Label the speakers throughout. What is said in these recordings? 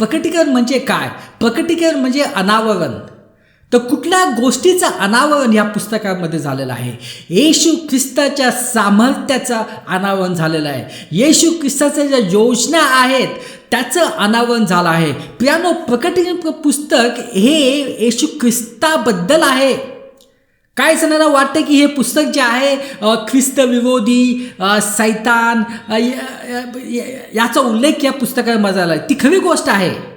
Speaker 1: प्रकटीकरण म्हणजे काय? प्रकटीकरण म्हणजे अनावरण. तर कुठल्या गोष्टीचं अनावरण या पुस्तकामध्ये झालेलं आहे? येशू ख्रिस्ताच्या सामर्थ्याचं अनावरण झालेलं आहे. येशू ख्रिस्ताच्या ज्या योजना आहेत त्याचं अनावरण झालं आहे. पियानो प्रकटीकरण पुस्तक हे येशू ख्रिस्ताबद्दल आहे. काय सणाला वाटतं की हे पुस्तक जे आहे ख्रिस्त विरोधी सैतान य- याचा उल्लेख या पुस्तकामध्ये झाला आहे ती खरी गोष्ट आहे.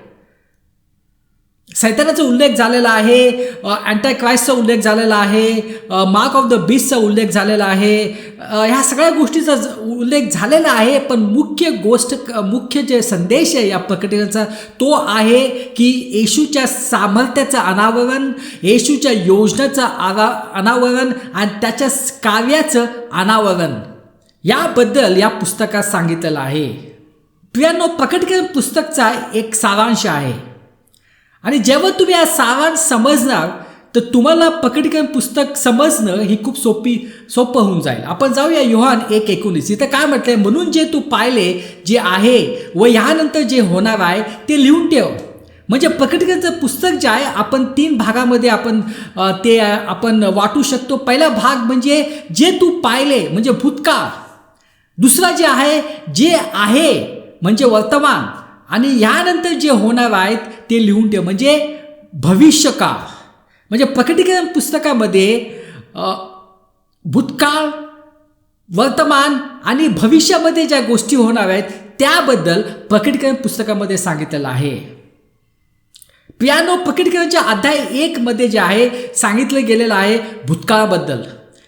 Speaker 1: सैतानाचा उल्लेख झालेला आहे अँटाय क्राईस्टचा उल्लेख झालेला आहे मार्क ऑफ द बीसचा उल्लेख झालेला आहे. ह्या सगळ्या गोष्टीचा उल्लेख झालेला आहे पण मुख्य गोष्ट मुख्य जे संदेश आहे या प्रकटनाचा तो आहे की येशूच्या सामर्थ्याचं अनावरण येशूच्या योजनेचं आरा अनावरण आणि त्याच्या कार्याचं अनावरण. याबद्दल या पुस्तकात सांगितलेलं आहे. प्रियानो प्रकटीकरण पुस्तकचा एक सारांश आहे. आणि जेव्हा तुम्ही हा सारांश समजणार तर तुम्हाला पकडीकरण पुस्तक समजणं ही खूप सोपी सोपं होऊन जाईल. आपण जाऊया योहान एक एकोणीस. इथं काय म्हटलंय? म्हणून जे तू पाहिले जे आहे व ह्यानंतर जे होणार आहे ते लिहून ठेव. म्हणजे प्रकटीकरणाचं पुस्तक जे आहे आपण तीन भागामध्ये आपण ते आपण वाटू शकतो. पहिला भाग म्हणजे जे तू पाहिले म्हणजे भूतकाळ. दुसरा जे आहे जे आहे म्हणजे वर्तमान. आणि ह्यानंतर जे होणार आहेत ते लिहून ठेव. म्हणजे भविष्यकाळ. म्हणजे प्रकटीकरण पुस्तकामध्ये भूतकाळ वर्तमान आणि भविष्यामध्ये ज्या गोष्टी होणार आहेत त्याबद्दल प्रकटीकरण पुस्तकामध्ये सांगितलेलं आहे. पियानो प्रकटीकरणच्या अध्याय एकमध्ये जे आहे सांगितलं गेलेलं आहे भूतकाळाबद्दल.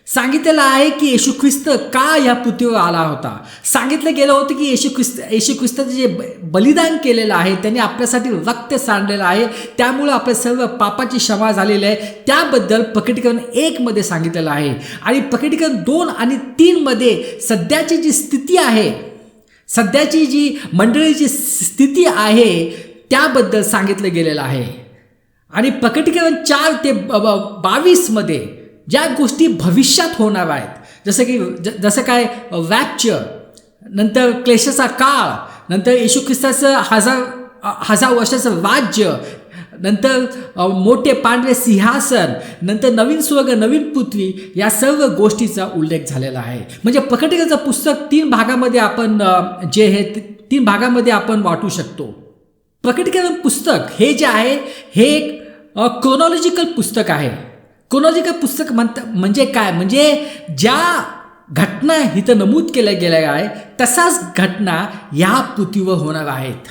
Speaker 1: सांगितलेलं आहे की येशू ख्रिस्त का या पृथ्वीवर आला होता? सांगितलं गेलं होतं की येशू ख्रिस्त येशू ख्रिस्ताचं जे बलिदान केलेलं आहे त्यांनी आपल्यासाठी रक्त सांडलेलं आहे. त्यामुळं आपल्या सर्व पापाची क्षमा झालेली आहे. त्याबद्दल प्रकटीकरण एकमध्ये सांगितलेलं आहे. आणि प्रकटीकरण दोन आणि तीनमध्ये सध्याची जी स्थिती आहे सध्याची जी मंडळीची स्थिती आहे त्याबद्दल सांगितलं गेलेलं आहे. आणि प्रकटीकरण चार ते बावीसमध्ये ज्या गोष्टी भविष्यात होणार आहेत जसं की ज जसं काय वॅक्चर नंतर क्लेशाचा काळ नंतर येशू ख्रिस्ताचं हजार हजार वर्षाचं राज्य नंतर मोठे पांढरे सिंहासन नंतर नवीन स्वर्ग नवीन पृथ्वी या सर्व गोष्टीचा उल्लेख झालेला आहे. म्हणजे प्रकटिकाचं पुस्तक तीन भागामध्ये आपण जे हे तीन भागामध्ये आपण वाटू शकतो. प्रकटीकरण पुस्तक हे जे आहे हे एक क्रोनॉलॉजिकल पुस्तक आहे. क्रोनॉलॉजिकल पुस्तक म्हणत म्हणजे काय? म्हणजे ज्या घटना इथं नमूद केल्या गेल्या आहे तसाच घटना या पृथ्वीवर होणार आहेत.